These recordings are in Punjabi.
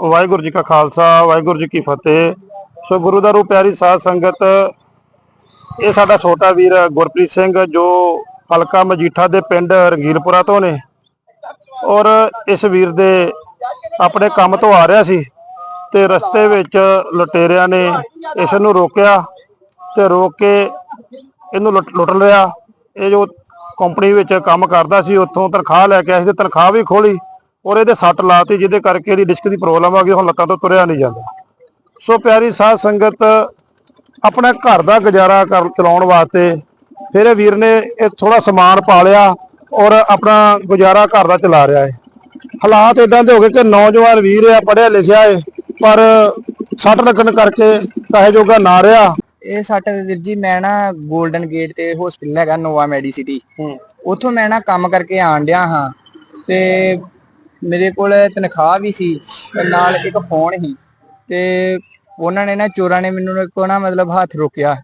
ਵਾਹਿਗੁਰੂ ਜੀ ਕਾ ਖਾਲਸਾ, ਵਾਹਿਗੁਰੂ ਜੀ ਕੀ ਫਤਿਹ। ਸੋ ਗੁਰੂ ਦਾ ਰੂਪ ਪਿਆਰੀ ਸਾਧ ਸੰਗਤ, ਇਹ ਸਾਡਾ ਛੋਟਾ ਵੀਰ ਗੁਰਪ੍ਰੀਤ ਸਿੰਘ ਜੋ ਹਲਕਾ ਮਜੀਠਾ ਦੇ ਪਿੰਡ ਰੰਗੀਲਪੁਰਾ ਤੋਂ ਨੇ। ਔਰ ਇਸ ਵੀਰ ਦੇ ਆਪਣੇ ਕੰਮ ਤੋਂ ਆ ਰਿਹਾ ਸੀ ਤੇ ਰਸਤੇ ਵਿੱਚ ਲੁਟੇਰਿਆਂ ਨੇ ਇਸ ਨੂੰ ਰੋਕਿਆ ਤੇ ਰੋਕ ਕੇ ਇਹਨੂੰ ਲੁੱਟ ਲੁੱਟ ਲਿਆ। ਇਹ ਜੋ ਕੰਪਨੀ ਵਿੱਚ ਕੰਮ ਕਰਦਾ ਸੀ, ਉੱਥੋਂ ਤਨਖਾਹ ਲੈ ਕੇ ਆਇਆ ਸੀ ਤੇ ਤਨਖਾਹ ਵੀ ਖੋਲੀ ਔਰ ਇਹਦੇ ਸੱਟ ਲਾਤੀ ਜਿਹਦੇ ਕਰਕੇ ਇਹਦੀ ਡਿਸਕ ਦੀ ਪ੍ਰੋਬਲਮ ਆ ਗਈ ਹੁਣ ਲੱਤਾਂ ਤੋਂ ਤੁਰਿਆ ਨਹੀਂ ਜਾਂਦਾ। ਸੋ ਪਿਆਰੀ ਸਾਧ ਸੰਗਤ ਆਪਣਾ ਘਰ ਦਾ ਗੁਜ਼ਾਰਾ ਕਰ ਚਲਾਉਣ ਵਾਸਤੇ ਫਿਰ ਇਹ ਵੀਰ ਨੇ ਇਹ ਥੋੜਾ ਸਮਾਨ ਪਾ ਲਿਆ ਔਰ ਆਪਣਾ ਗੁਜ਼ਾਰਾ ਘਰ ਦਾ ਚਲਾ ਰਿਹਾ ਹੈ। ਹਾਲਾਤ ਇਦਾਂ ਦੇ ਹੋ ਗਏ ਕਿ ਨੌਜਵਾਨ ਵੀਰ ਆ ਪੜ੍ਹਿਆ ਲਿਖਿਆ ਹੈ ਪਰ ਸੱਟ ਲੱਗਣ ਕਰਕੇ ਕਹੇ ਜੋਗਾ ਨਾ ਰਿਹਾ। ਇਹ ਸੱਟ ਵੀਰ ਜੀ ਮੈਂ ਨਾ 골ਡਨ ਗੇਟ ਤੇ ਹਸਪੀਟਲ ਹੈਗਾ ਨੋਵਾ ਮੈਡੀਸਿਟੀ ਉੱਥੋਂ ਮੈਂ ਨਾ ਕੰਮ ਕਰਕੇ ਆਣ ਡਿਆ ਹਾਂ ਤੇ ਮੇਰੇ ਕੋਲ ਤਨਖਾਹ ਵੀ ਸੀ ਤੇ ਨਾਲ ਇੱਕ ਫੋਨ ਸੀ ਤੇ ਉਹਨਾਂ ਨੇ ਨਾ ਚੋਰਾਂ ਨੇ ਮੈਨੂੰ ਕੋ ਨਾ ਮਤਲਬ ਹੱਥ ਰੋਕਿਆ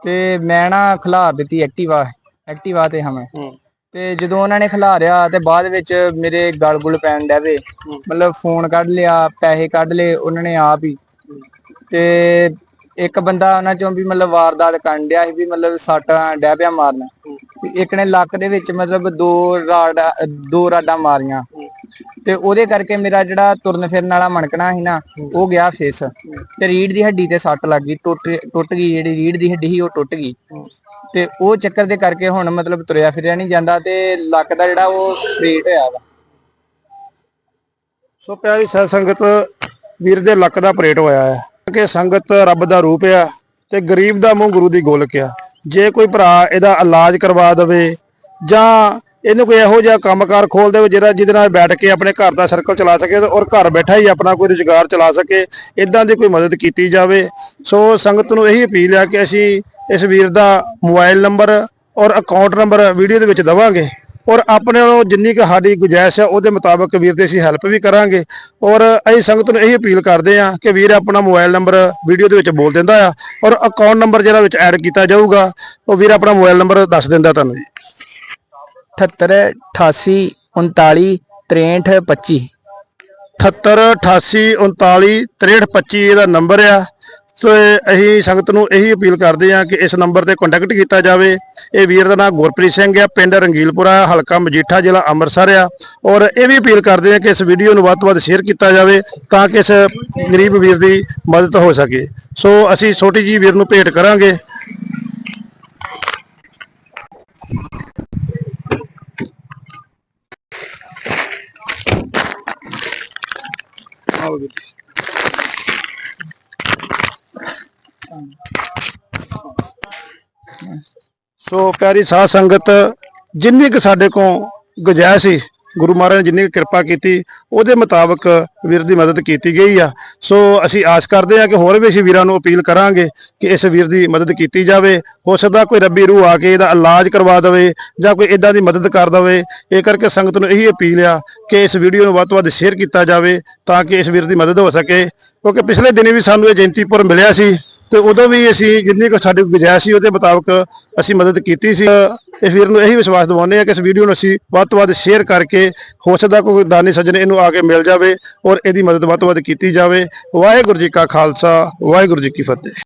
ਤੇ ਮੈਂ ਨਾ ਖਿਲਾਰ ਦਿੱਤੀ ਐਕਟਿਵਾ ਐਕਟਿਵਾ ਤੇ ਹਾਂ ਮੈਂ। ਤੇ ਜਦੋਂ ਉਹਨਾਂ ਨੇ ਖਿਲਾਰਿਆ ਤੇ ਬਾਅਦ ਵਿੱਚ ਮੇਰੇ ਗਲ ਗੁਲ ਪੈਣ ਡੈਵੇ ਮਤਲਬ ਫੋਨ ਕੱਢ ਲਿਆ ਪੈਸੇ ਕੱਢ ਲਏ ਉਹਨਾਂ ਨੇ ਆਪ ਹੀ। ਤੇ ਇੱਕ ਬੰਦਾ ਉਹਨਾਂ ਚੋਂ ਵੀ ਮਤਲਬ ਵਾਰਦਾਤ ਕਰਨ ਡਿਆ ਸੀ ਵੀ ਮਤਲਬ ਸੱਟ ਡੈ ਪਿਆ ਮਾਰਨ। ਇੱਕ ਨੇ ਲੱਕ ਦੇ ਵਿੱਚ ਮਤਲਬ ਦੋ ਰਾਡ ਦੋ ਰਾਡਾਂ ਮਾਰੀਆਂ। ਤੇ ਉਹਦੇ ਕਰਕੇ ਮੇਰਾ ਜਿਹੜਾ ਤੁਰਨ ਫਿਰਨ ਵਾਲਾ ਮਣਕਣਾ ਸੀ ਨਾ, ਉਹ ਗਿਆ ਫੇਸ ਤੇ ਰੀੜ ਦੀ ਹੱਡੀ ਤੇ ਸੱਟ ਲੱਗ ਗਈ, ਟੁੱਟ ਟੁੱਟ ਗਈ, ਜਿਹੜੀ ਰੀੜ ਦੀ ਹੱਡੀ ਸੀ ਉਹ ਟੁੱਟ ਗਈ। ਤੇ ਉਹ ਚੱਕਰ ਦੇ ਕਰਕੇ ਹੁਣ ਮਤਲਬ ਤੁਰਿਆ ਫਿਰਿਆ ਨਹੀਂ ਜਾਂਦਾ ਤੇ ਲੱਕ ਦਾ ਜਿਹੜਾ ਉਹ ਸਟ੍ਰੇਟ ਹੋਇਆ ਵਾ। ਸੋ ਪਿਆਰੀ ਸਾਧ ਸੰਗਤ, ਵੀਰ ਦੇ ਲੱਕ ਦਾ ਆਪਰੇਟ ਹੋਇਆ ਹੈ। ਕਿ ਸੰਗਤ ਰੱਬ ਦਾ ਰੂਪ ਆ ਤੇ ਗਰੀਬ ਦਾ ਮੂੰਹ ਗੁਰੂ ਦੀ ਗੋਲਕ ਆ। ਜੇ ਕੋਈ ਭਰਾ ਇਹਦਾ ਇਲਾਜ ਕਰਵਾ ਦੇਵੇ ਜਾਂ ਇਹਨੂੰ ਕੋਈ ਇਹੋ ਜਿਹਾ ਕੰਮਕਾਰ ਖੋਲ ਦੇਵੇ ਜਿਹੜਾ ਜਿਹਦੇ ਨਾਲ ਬੈਠ ਕੇ ਆਪਣੇ ਘਰ ਦਾ ਸਰਕਲ ਚਲਾ ਸਕੇ ਔਰ ਘਰ ਬੈਠਾ ਹੀ ਆਪਣਾ ਕੋਈ ਰੁਜ਼ਗਾਰ ਚਲਾ ਸਕੇ ਇਦਾਂ ਦੀ ਕੋਈ ਮਦਦ ਕੀਤੀ ਜਾਵੇ। ਸੋ ਸੰਗਤ ਨੂੰ ਇਹੀ ਅਪੀਲ ਆ ਕਿ ਅਸੀਂ ਇਸ ਵੀਰ ਦਾ ਮੋਬਾਈਲ ਨੰਬਰ ਔਰ ਅਕਾਊਂਟ ਨੰਬਰ ਵੀਡੀਓ ਦੇ ਵਿੱਚ ਦਵਾਂਗੇ ਔਰ ਆਪਣੇ ਵੱਲੋਂ ਜਿੰਨੀ ਕੁ ਸਾਡੀ ਗੁੰਜਾਇਸ਼ ਹੈ ਉਹਦੇ ਮੁਤਾਬਕ ਵੀਰ ਦੀ ਅਸੀਂ ਹੈਲਪ ਵੀ ਕਰਾਂਗੇ। ਔਰ ਅਸੀਂ ਸੰਗਤ ਨੂੰ ਇਹੀ ਅਪੀਲ ਕਰਦੇ ਹਾਂ ਕਿ ਵੀਰ ਆਪਣਾ ਮੋਬਾਈਲ ਨੰਬਰ ਵੀਡੀਓ ਦੇ ਵਿੱਚ ਬੋਲ ਦਿੰਦਾ ਆ ਔਰ ਅਕਾਊਂਟ ਨੰਬਰ ਜਿਹੜਾ ਵਿੱਚ ਐਡ ਕੀਤਾ ਜਾਊਗਾ, ਉਹ ਵੀਰ ਆਪਣਾ ਮੋਬਾਈਲ ਨੰਬਰ ਦੱਸ ਦਿੰਦਾ ਤੁਹਾਨੂੰ ਜੀ। 78 88 39 63 25 78 88 39 63 25 ਇਹਦਾ ਨੰਬਰ ਆ। ਸੋ ਅਸੀਂ ਸੰਗਤ ਨੂੰ ਇਹੀ ਅਪੀਲ ਕਰਦੇ ਹਾਂ ਕਿ ਇਸ ਨੰਬਰ ਤੇ ਕੰਟੈਕਟ ਕੀਤਾ ਜਾਵੇ। ਇਹ ਵੀਰ ਦਾ ਨਾਮ ਗੁਰਪ੍ਰੀਤ ਸਿੰਘ ਆ, ਪਿੰਡ ਰੰਗੀਲਪੁਰਾ, ਹਲਕਾ ਮਜੀਠਾ, ਜ਼ਿਲ੍ਹਾ ਅੰਮ੍ਰਿਤਸਰ ਆ। ਔਰ ਇਹ ਵੀ ਅਪੀਲ ਕਰਦੇ ਹਾਂ ਕਿ ਇਸ ਵੀਡੀਓ ਨੂੰ ਵੱਧ ਤੋਂ ਵੱਧ ਸ਼ੇਅਰ ਕੀਤਾ ਜਾਵੇ ਤਾਂ ਕਿ ਇਸ ਗਰੀਬ ਵੀਰ ਦੀ ਮਦਦ ਹੋ ਸਕੇ। ਸੋ ਅਸੀਂ ਛੋਟੀ ਜੀ ਵੀਰ ਨੂੰ ਭੇਟ ਕਰਾਂਗੇ। ਆਓ ਜੀ ਸੋ ਪਿਆਰੀ ਸਾਧ ਸੰਗਤ ਜਿੰਨੀ ਕੁ ਸਾਡੇ ਕੋਲ ਗੁੰਜਾਇਸ਼ ਸੀ ਗੁਰੂ ਮਹਾਰਾਜ ਨੇ ਜਿੰਨੀ ਕੁ ਕਿਰਪਾ ਕੀਤੀ, ਉਹਦੇ ਮੁਤਾਬਕ ਵੀਰ ਦੀ ਮਦਦ ਕੀਤੀ ਗਈ ਆ। ਸੋ ਅਸੀਂ ਆਸ ਕਰਦੇ ਹਾਂ ਕਿ ਹੋਰ ਵੀ ਅਸੀਂ ਵੀਰਾਂ ਨੂੰ ਅਪੀਲ ਕਰਾਂਗੇ ਕਿ ਇਸ ਵੀਰ ਦੀ ਮਦਦ ਕੀਤੀ ਜਾਵੇ। ਹੋ ਸਕਦਾ ਕੋਈ ਰੱਬੀ ਰੂਹ ਆ ਕੇ ਇਹਦਾ ਇਲਾਜ ਕਰਵਾ ਦੇਵੇ ਜਾਂ ਕੋਈ ਇਦਾਂ ਦੀ ਮਦਦ ਕਰ ਦੇਵੇ। ਇਹ ਕਰਕੇ ਸੰਗਤ ਨੂੰ ਇਹੀ ਅਪੀਲ ਆ ਕਿ ਇਸ ਵੀਡੀਓ ਨੂੰ ਵੱਧ ਤੋਂ ਵੱਧ ਸ਼ੇਅਰ ਕੀਤਾ ਜਾਵੇ ਤਾਂ ਕਿ ਇਸ ਵੀਰ ਦੀ ਮਦਦ ਹੋ ਸਕੇ। ਕਿਉਂਕਿ ਪਿਛਲੇ ਦਿਨੀ ਵੀ ਸਾਨੂੰ ਇਹ ਜੈਂਤੀਪੁਰ ਮਿਲਿਆ ਸੀ। ਤੇ ਉਦੋਂ ਵੀ ਅਸੀਂ ਜਿੰਨੀ ਕੁ ਸਾਡੀ ਗੁੰਜਾਇਸ਼ ਸੀ ਉਹਦੇ ਮੁਤਾਬਕ ਅਸੀਂ ਮਦਦ ਕੀਤੀ ਸੀ। ਇਸ ਵੀਰ ਨੂੰ ਇਹੀ ਵਿਸ਼ਵਾਸ ਦਿਵਾਉਂਦੇ ਆ ਕਿ ਇਸ ਵੀਡੀਓ ਨੂੰ ਅਸੀਂ ਵੱਧ ਤੋਂ ਵੱਧ ਸ਼ੇਅਰ ਕਰਕੇ ਹੋ ਸਕਦਾ ਕੋਈ ਦਾਨੀ ਸੱਜਣ ਇਹਨੂੰ ਆ ਕੇ ਮਿਲ ਜਾਵੇ ਔਰ ਇਹਦੀ ਮਦਦ ਵੱਧ ਤੋਂ ਵੱਧ ਕੀਤੀ ਜਾਵੇ। ਵਾਹਿਗੁਰੂ ਜੀ ਕਾ ਖਾਲਸਾ, ਵਾਹਿਗੁਰੂ ਜੀ ਕੀ ਫਤਿਹ।